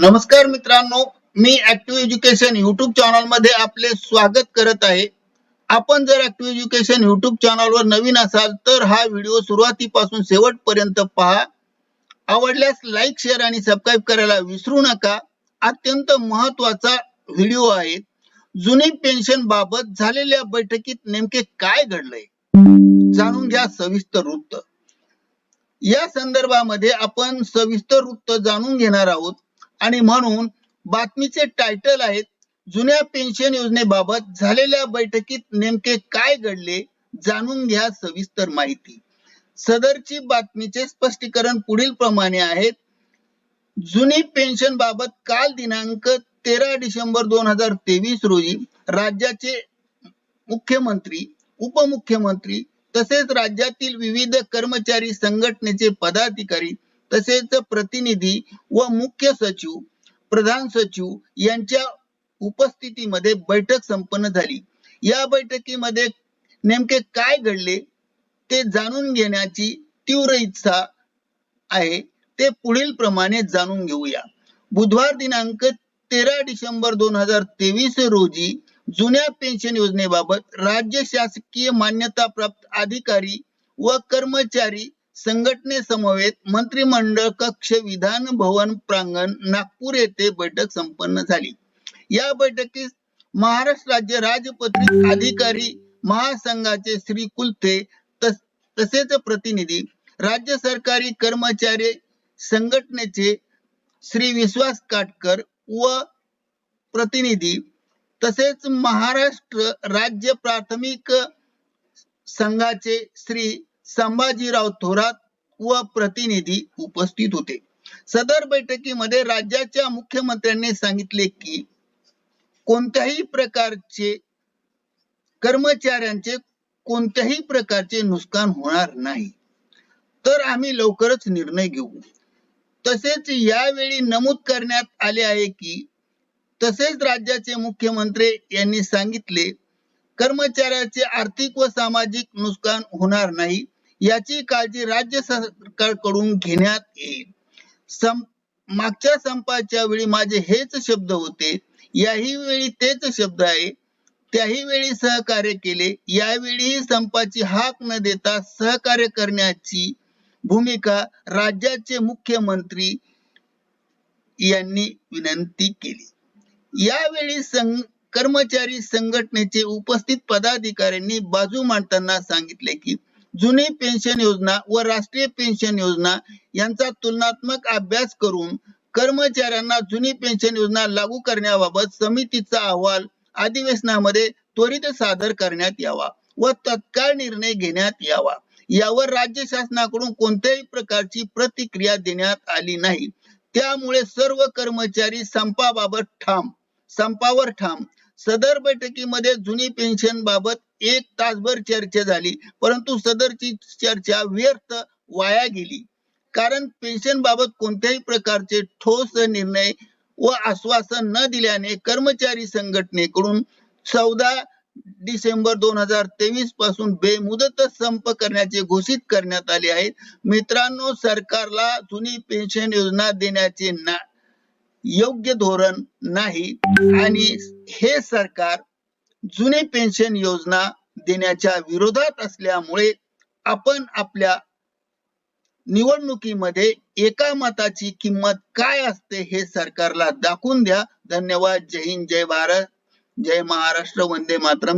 नमस्कार मित्रांनो मी ऍक्टिव्ह एज्युकेशन युट्यूब चॅनलमध्ये आपले स्वागत करत आहे. आपण जर ऍक्टिव्ह एज्युकेशन युट्यूब चॅनलवर नवीन असाल तर हा व्हिडिओ सुरुवातीपासून शेवटपर्यंत पहा. आवडल्यास लाईक शेअर आणि सबस्क्राईब करायला विसरू नका. अत्यंत महत्त्वाचा व्हिडिओ आहे. जुनी पेन्शन बाबत झालेल्या बैठकीत नेमके काय घडलंय? जाणून घ्या सविस्तर वृत्त. या संदर्भामध्ये आपण सविस्तर वृत्त जाणून घेणार आहोत. आणि म्हणून बातमीचे टायटल आहेत जुन्या पेन्शन योजनेबाबत झालेल्या बैठकीत नेमके काय घडले जाणून घ्या सविस्तर माहिती. सदरची बातमीचे स्पष्टीकरण पुढील प्रमाणे आहेत. जुनी पेन्शन बाबत काल दिनांक तेरा डिसेंबर दोन हजार तेवीस रोजी राज्याचे मुख्यमंत्री उपमुख्यमंत्री तसेच राज्यातील विविध कर्मचारी संघटनेचे पदाधिकारी तसेच प्रतिनिधी व मुख्य सचिव प्रधान सचिव यांच्या उपस्थितीमध्ये बैठक संपन्न झाली. या बैठकीमध्ये नेमके काय घडले ते जाणून घेण्याची तीव्र इच्छा आहे ते पुढील प्रमाणे जाणून घेऊया. बुधवार दिनांक तेरा डिसेंबर दोन हजार तेवीस रोजी जुन्या पेन्शन योजनेबाबत राज्य शासकीय मान्यता प्राप्त अधिकारी व कर्मचारी संघटनेसमवेत मंत्रिमंडळ कक्ष विधान भवन प्रांगण नागपूर येथे बैठक संपन्न झाली. या बैठकीस महाराष्ट्र राज्य राजपत्रित अधिकारी महासंघाचे श्री कुलथे तस- तसेच प्रतिनिधी राज्य सरकारी कर्मचारी संघटनेचे श्री विश्वास काटकर व प्रतिनिधी तसेच महाराष्ट्र राज्य प्राथमिक संघाचे श्री संभाजीराव थोरात व प्रतिनिधी उपस्थित होते. सदर बैठकीमध्ये राज्याच्या मुख्यमंत्र्यांनी सांगितले की कोणत्याही प्रकारचे कर्मचाऱ्यांचे कोणत्याही प्रकारचे नुकसान होणार नाही. तर आम्ही लवकरच निर्णय घेऊ. तसेच यावेळी नमूद करण्यात आले आहे की तसेच राज्याचे मुख्यमंत्री यांनी सांगितले कर्मचाऱ्याचे आर्थिक व सामाजिक नुकसान होणार नाही. याची काळजी राज्य सरकारकडून घेण्यात येईल. सं मागच्या संपाच्या वेळी माझे हेच शब्द होते याही वेळी तेच शब्द आहे. त्याही वेळी सहकार्य केले यावेळीही संपाची हाक न देता सहकार्य करण्याची भूमिका राज्याचे मुख्यमंत्री यांनी विनंती केली. यावेळी संघ कर्मचारी संघटनेचे उपस्थित पदाधिकाऱ्यांनी बाजू मांडताना सांगितले की जुनी पेन्शन योजना व राष्ट्रीय पेन्शन योजना यांचा तुलनात्मक अभ्यास करून कर्मचाऱ्यांना जुनी पेन्शन योजना लागू करण्याबाबत समितीचा अहवाल अधिवेशनामध्ये त्वरित सादर करण्यात यावा व तत्काळ निर्णय घेण्यात यावा. यावर राज्य शासनाकडून कोणत्याही प्रकारची प्रतिक्रिया देण्यात आली नाही. त्यामुळे सर्व कर्मचारी संपाबाबत ठाम संपावर ठाम. सदर बैठकीमध्ये जुनी पेन्शन बाबत एक तासभर चर्चा झाली परंतु सदरची चर्चा व्यर्थ वाया गेली. कारण पेन्शन बाबत कोणत्याही प्रकारचे ठोस निर्णय व आश्वासन न दिल्याने कर्मचारी संघटनेकडून चौदा डिसेंबर दोन हजार तेवीसपासून बेमुदत संप करण्याचे घोषित करण्यात आले आहेत. मित्रांनो सरकारला जुनी पेन्शन योजना देण्याचे ना योग्य धोरण नाही आणि हे सरकार जुने पेन्शन योजना देण्याच्या विरोधात असल्यामुळे आपण आपल्या निवडणुकीमध्ये एका मताची किंमत काय असते हे सरकारला दाखवून द्या. धन्यवाद. जय हिंद. जय भारत. जय महाराष्ट्र. वंदे मातरम.